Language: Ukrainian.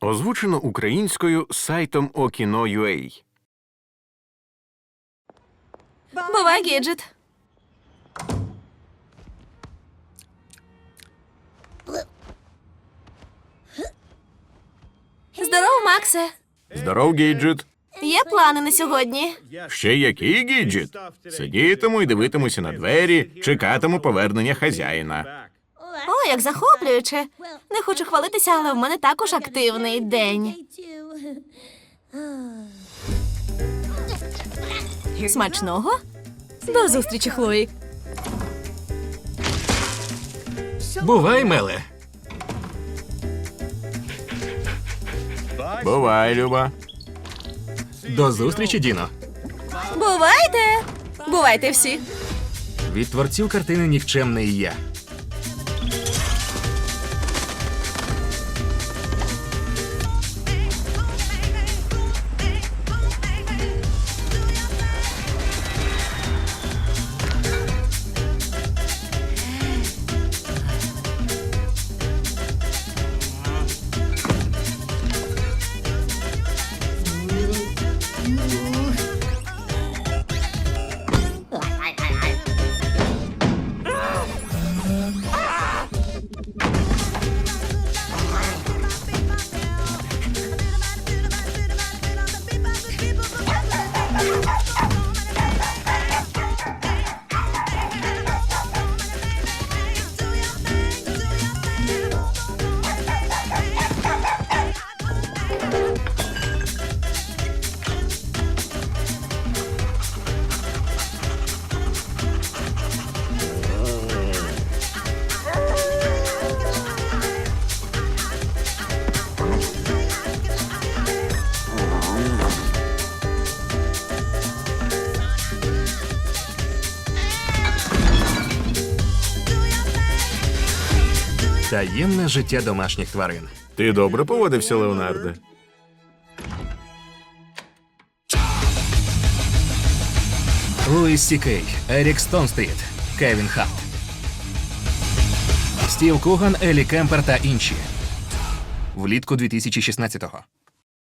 Озвучено українською сайтом Okino.ua Бувай, гіджет. Здоров, Максе. Здоров, гіджет. Є плани на сьогодні. Ще який гіджет? Сидітиму і дивитимуся на двері, чекатиму повернення хазяїна. Як захоплююче. Не хочу хвалитися, але в мене також активний день. Смачного? До зустрічі, Хлої. Бувай, Меле. Бувай, Люба. До зустрічі, Діно. Бувайте! Бувайте всі. Від творців картини Нікчемний я. Таємне життя домашніх тварин. Ти добре поводився, Леонарде? Луїс Сікей, Ерік Стонстріт, Кевін Харт. Стів Куган, Елі Кемпер та інші. Влітку 2016-го.